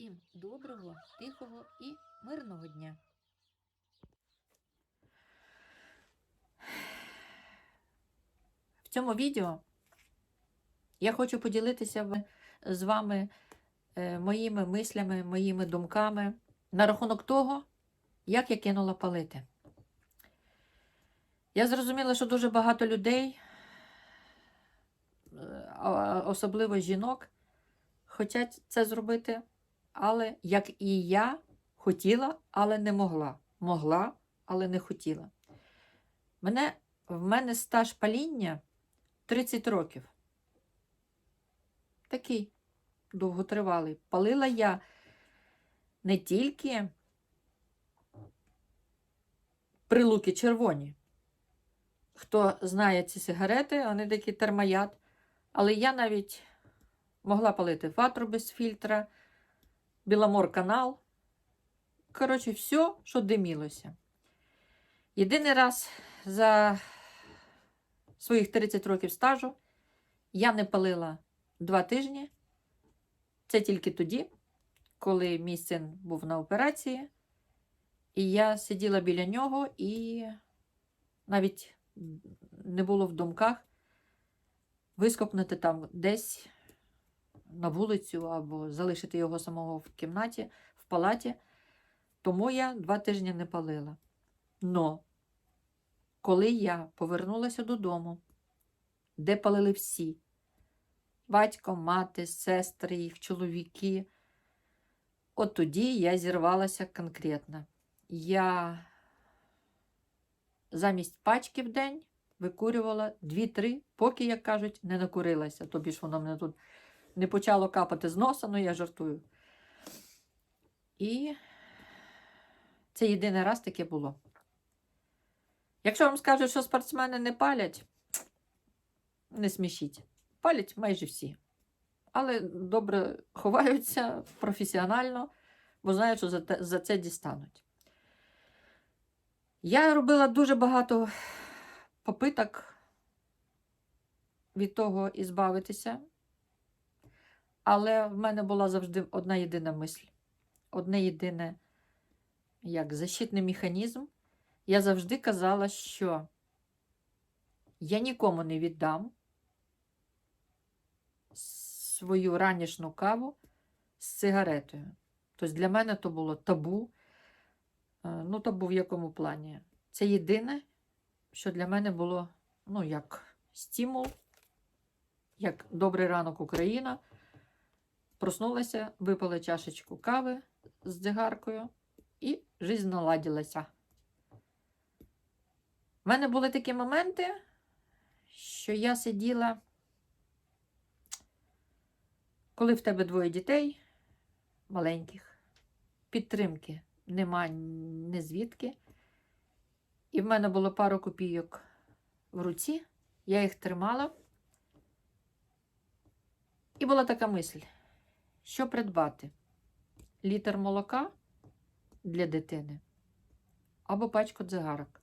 Всім доброго, тихого і мирного дня. В цьому відео я хочу поділитися з вами е, моїми мислями, моїми думками на рахунок того, як я кинула палити. Я зрозуміла, що дуже багато людей, е, особливо жінок, хочуть це зробити, але як і я хотіла, але не могла. Могла, але не хотіла. Мене, в мене стаж паління 30 років. Такий довготривалий. Палила я не тільки прилуки червоні. Хто знає ці сигарети, вони такі термояд. Але я навіть могла палити ватру без фільтра, Біломор канал. Коротше, все, що димілося. Єдиний раз за своїх 30 років стажу я не палила два тижні. Це тільки тоді, коли мій син був на операції, і я сиділа біля нього і навіть не було в думках вископнути там десь на вулицю або залишити його самого в кімнаті, в палаті. Тому я два тижні не палила. Но коли я повернулася додому, де палили всі батько, мати, сестри, їх чоловіки, от тоді я зірвалася конкретно. Я замість пачки в день викурювала 2-3, поки, як кажуть, не накурилася. Тобі ж воно мене тут не почало капати з носа, ну я жартую. І це єдиний раз таке було. Якщо вам скажуть, що спортсмени не палять, не смішіть. Палять майже всі. Але добре ховаються професіонально, бо знають, що за, те, за це дістануть. Я робила дуже багато попиток від того ізбавитися, але в мене була завжди одна єдина мисль, одне єдине, як защитний механізм. Я завжди казала, що я нікому не віддам свою ранішню каву з сигаретою. Тобто для мене то було табу. Е, Ну, табу в якому плані? Це єдине, що для мене було, ну, як стимул, як добрий ранок Україна. Проснулася, випила чашечку кави з цигаркою і життя наладилася. У мене були такі моменти, що я сиділа, коли в тебе двоє дітей маленьких, підтримки нема ні звідки. І в мене було пару копійок в руці, я їх тримала. І була така мисль, що придбати? Літр молока для дитини або пачку дзигарок.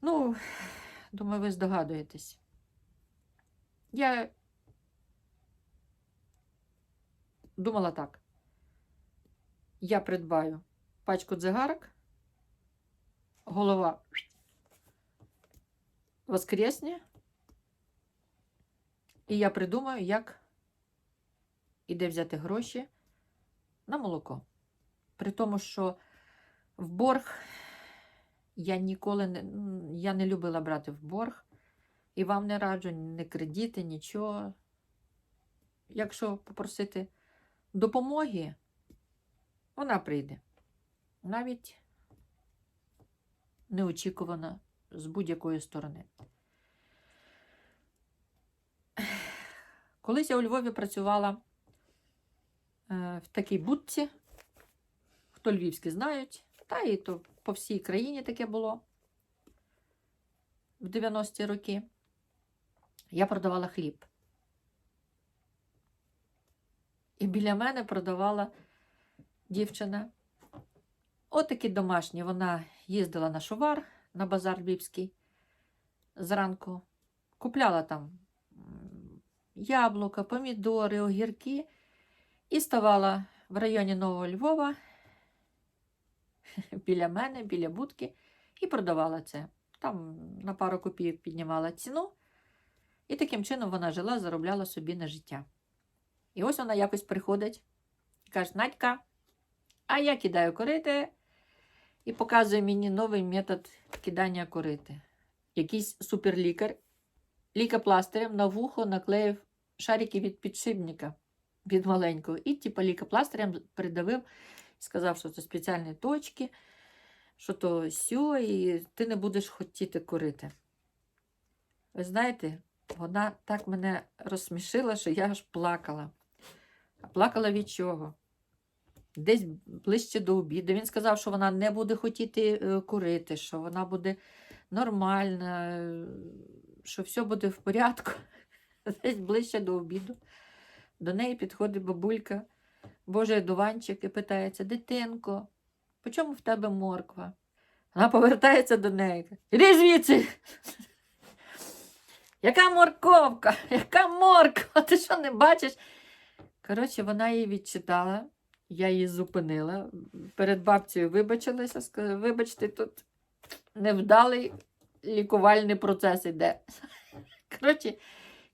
Ну, думаю, ви здогадуєтесь. Я думала так. Я придбаю пачку дзигарок, голова воскресне, і я придумаю, як і де взяти гроші на молоко. При тому, що в борг я ніколи не, я не любила брати в борг. І вам не раджу ні кредити, нічого. Якщо попросити допомоги, вона прийде. Навіть неочікувано з будь-якої сторони. Колись я у Львові працювала в такій будці, хто львівські знають, та і то по всій країні таке було в 90-ті роки. Я продавала хліб. І біля мене продавала дівчина. Отакі домашні. Вона їздила на шувар на базар Львівський зранку. Купляла там яблука, помідори, огірки. І ставала в районі Нового Львова біля мене, біля будки, і продавала це. Там на пару копійок піднімала ціну, і таким чином вона жила, заробляла собі на життя. І ось вона якось приходить і каже: Надька, а я кидаю корити і показує мені новий метод кидання корити. Якийсь суперлікар лікопластирем на вухо наклеїв шарики від підшипника від маленького. І типу лікопластирем придавив сказав, що це спеціальні точки, що то сьо, і ти не будеш хотіти курити. Ви знаєте, вона так мене розсмішила, що я аж плакала. А плакала від чого? Десь ближче до обіду. Він сказав, що вона не буде хотіти е, курити, що вона буде нормальна, е, що все буде в порядку. Десь ближче до обіду. До неї підходить бабулька. Божий дуванчик і питається: Дитинко, по чому в тебе морква? Вона повертається до неї. Іди звідси. Яка морковка? Яка морква? Ти що не бачиш? Коротше, вона її відчитала, я її зупинила. Перед бабцею вибачилася, сказала, вибачте, тут невдалий лікувальний процес іде. Коротше,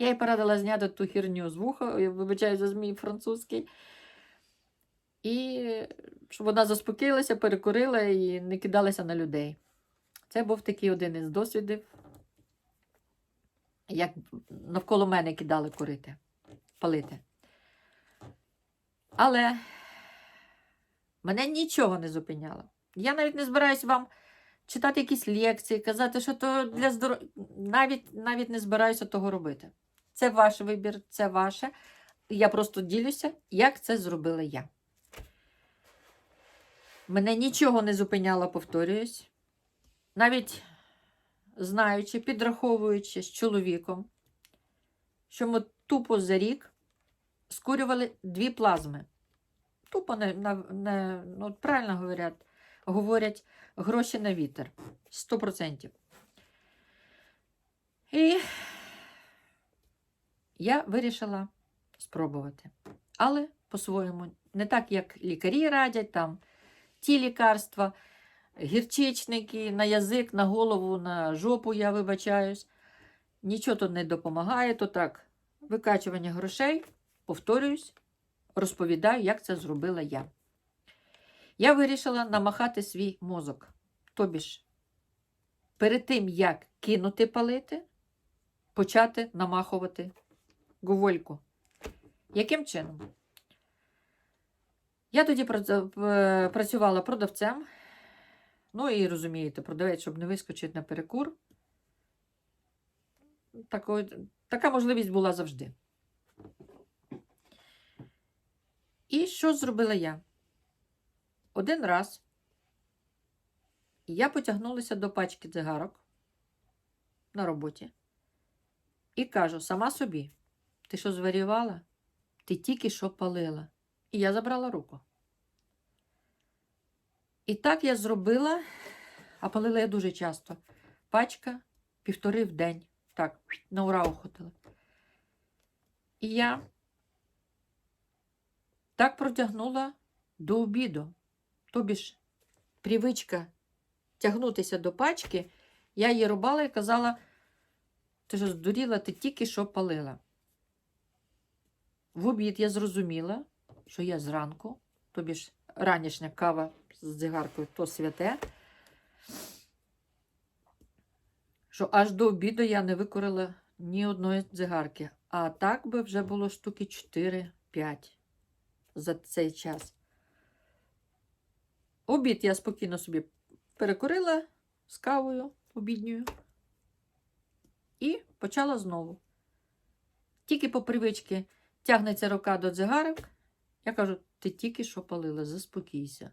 я їй порадила зняти ту херню з вуха, вибачаю за змій французький. І щоб вона заспокоїлася, перекурила і не кидалася на людей. Це був такий один із досвідів, як навколо мене кидали курити, палити. Але мене нічого не зупиняло. Я навіть не збираюсь вам читати якісь лекції, казати, що то для здоров'я. Навіть, навіть не збираюся того робити. Це ваш вибір, це ваше. Я просто ділюся, як це зробила я. Мене нічого не зупиняло, повторююсь. Навіть знаючи, підраховуючи з чоловіком, що ми тупо за рік скурювали дві плазми. Тупо не, не, ну, правильно говорять, говорять гроші на вітер. 100%. І я вирішила спробувати. Але по-своєму, не так, як лікарі радять, там ті лікарства, гірчичники на язик, на голову, на жопу, я вибачаюсь. Нічого тут не допомагає, то так, викачування грошей, повторююсь, розповідаю, як це зробила я. Я вирішила намахати свій мозок. Тобі ж, перед тим, як кинути палити, почати намахувати гувольку. Яким чином? Я тоді е, працювала продавцем. Ну і розумієте, продавець, щоб не вискочити на перекур. Тако, така можливість була завжди. І що зробила я? Один раз я потягнулася до пачки цигарок на роботі і кажу сама собі: ти що зварювала? Ти тільки що палила. І я забрала руку. І так я зробила, а палила я дуже часто. Пачка півтори в день. Так, на ура охотила. І я так протягнула до обіду. Тобі ж привичка тягнутися до пачки, я її рубала і казала, ти що здуріла, ти тільки що палила. В обід я зрозуміла, що я зранку, тобі ж ранішня кава з цигаркою то святе, що аж до обіду я не викорила ні одної цигарки. А так би вже було штуки 4-5 за цей час. Обід я спокійно собі перекурила з кавою обідньою і почала знову. Тільки по привичці тягнеться рука до цигарок, я кажу, ти тільки що палила, заспокійся.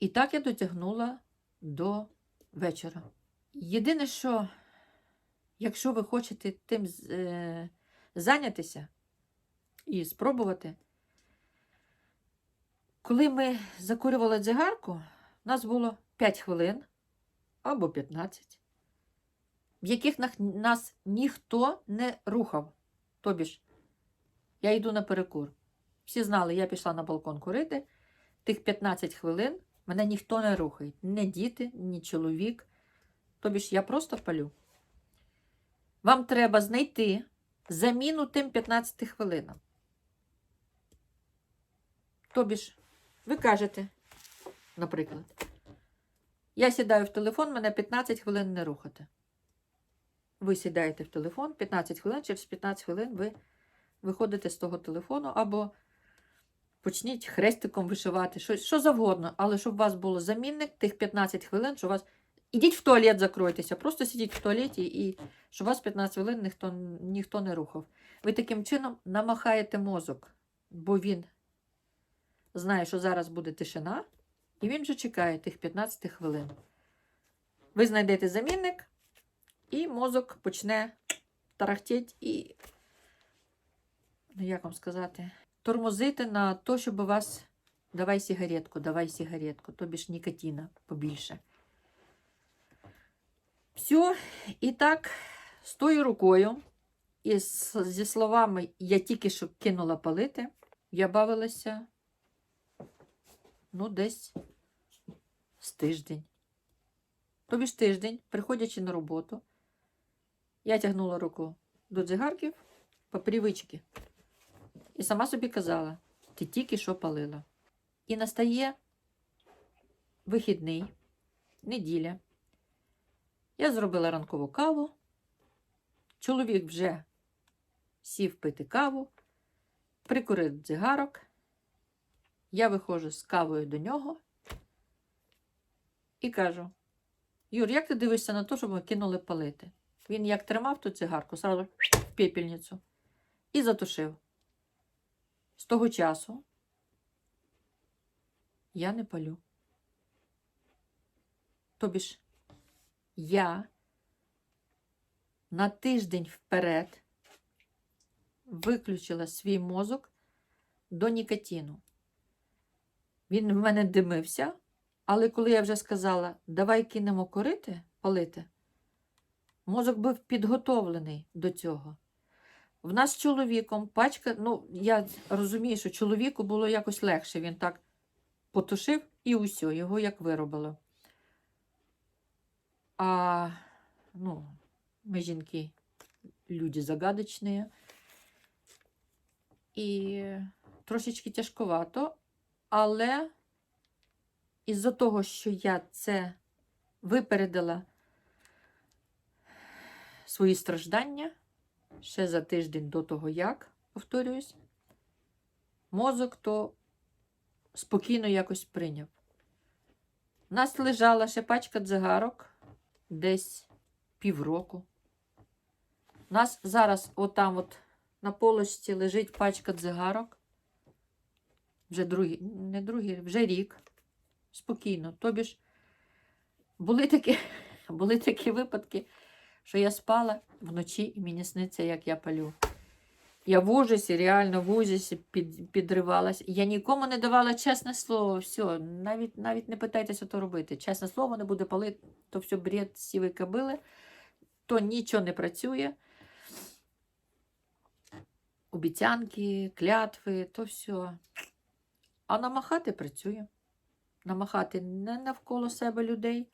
І так я дотягнула до вечора. Єдине, що, якщо ви хочете тим е, зайнятися і спробувати, коли ми закурювали цигарку, у нас було 5 хвилин або 15, в яких нас ніхто не рухав. Тобі ж, я йду на перекур. Всі знали, я пішла на балкон курити. Тих 15 хвилин мене ніхто не рухає. Ні діти, ні чоловік. Тобі ж я просто палю. Вам треба знайти заміну тим 15 хвилинам. Тобі ж, ви кажете, наприклад, я сідаю в телефон, мене 15 хвилин не рухати. Ви сідаєте в телефон, 15 хвилин, через 15 хвилин ви виходите з того телефону або почніть хрестиком вишивати, що, що завгодно, але щоб у вас було замінник тих 15 хвилин, що у вас. Ідіть в туалет, закройтеся, просто сидіть в туалеті і щоб вас 15 хвилин ніхто, ніхто не рухав. Ви таким чином намахаєте мозок, бо він знає, що зараз буде тишина, і він вже чекає тих 15 хвилин. Ви знайдете замінник, і мозок почне тарахтіти і, ну як вам сказати, тормозити на те, щоб у вас давай сигаретку, давай сигаретку, тобі ж нікотина побільше. Все, і так, з тою рукою, і зі словами я тільки що кинула палити, я бавилася ну, десь з тиждень. Тобі ж тиждень, приходячи на роботу, я тягнула руку до дзигарків по привичці. І сама собі казала, ти тільки що палила. І настає вихідний, неділя. Я зробила ранкову каву. Чоловік вже сів пити каву, прикурив дзигарок. Я виходжу з кавою до нього і кажу: Юр, як ти дивишся на те, щоб ми кинули палити? Він як тримав ту цигарку, сразу в пепельницю і затушив. З того часу я не палю. Тобі ж я на тиждень вперед виключила свій мозок до нікотину. Він в мене димився, але коли я вже сказала, давай кинемо корити, палити, мозок був підготовлений до цього. В нас з чоловіком пачка, ну, я розумію, що чоловіку було якось легше. Він так потушив і усе, його як виробило. А, ну, ми жінки, люди загадочні. І трошечки тяжковато, але із-за того, що я це випередила свої страждання ще за тиждень до того, як, повторююсь, мозок то спокійно якось прийняв. У нас лежала ще пачка дзигарок десь півроку. У нас зараз отам от на полочці лежить пачка дзигарок. Вже другий, не другий, вже рік. Спокійно. Тобі ж були такі, були такі випадки, що я спала вночі і мені сниться, як я палю. Я в ужасі, реально в ужасі під, підривалась. Я нікому не давала чесне слово, все, навіть навіть не питайтеся то робити. Чесне слово, не буде палити, то все бред сівої кобили, то нічого не працює. Обіцянки, клятви, то все. А намахати працює. Намахати не навколо себе людей,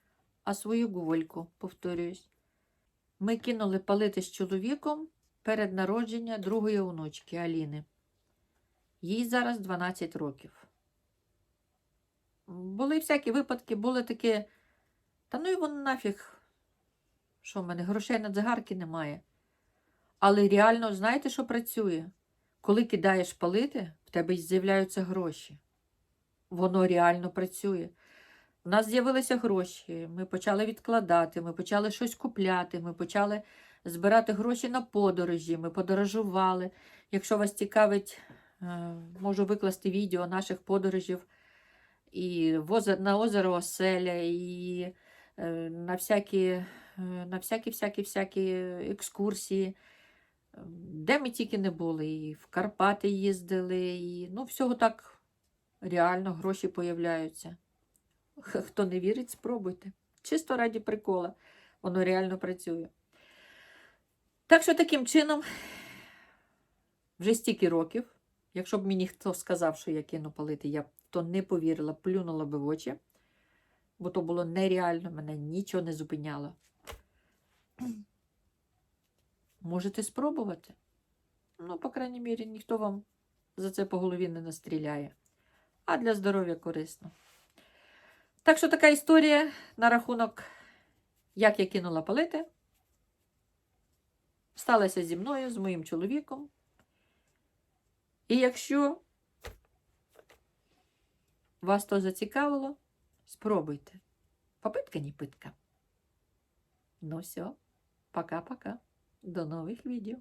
а свою гувольку, повторююсь. Ми кинули палити з чоловіком перед народження другої онучки Аліни. Їй зараз 12 років. Були всякі випадки, були такі. Та ну і воно нафіг, що в мене грошей на дзигарки немає. Але реально, знаєте, що працює? Коли кидаєш палити, в тебе з'являються гроші. Воно реально працює. У нас з'явилися гроші, ми почали відкладати, ми почали щось купляти, ми почали збирати гроші на подорожі, ми подорожували. Якщо вас цікавить, е, можу викласти відео наших подорожів і на озеро Оселя, і е, на всякі, е, на всякі, всякі, всякі екскурсії, де ми тільки не були, і в Карпати їздили, і ну, всього так реально гроші появляються. Хто не вірить, спробуйте. Чисто раді прикола. Воно реально працює. Так що таким чином, вже стільки років Якщо б мені хто сказав, що я кину палити, я б то не повірила, плюнула би в очі, бо то було нереально, мене нічого не зупиняло. Можете спробувати. Ну, по крайній мірі, ніхто вам за це по голові не настріляє. А для здоров'я корисно. Так що така історія на рахунок, як я кинула палити. Сталася зі мною, з моїм чоловіком. І якщо вас то зацікавило, спробуйте. Попитка не питка. Ну все, пока-пока. До нових відео.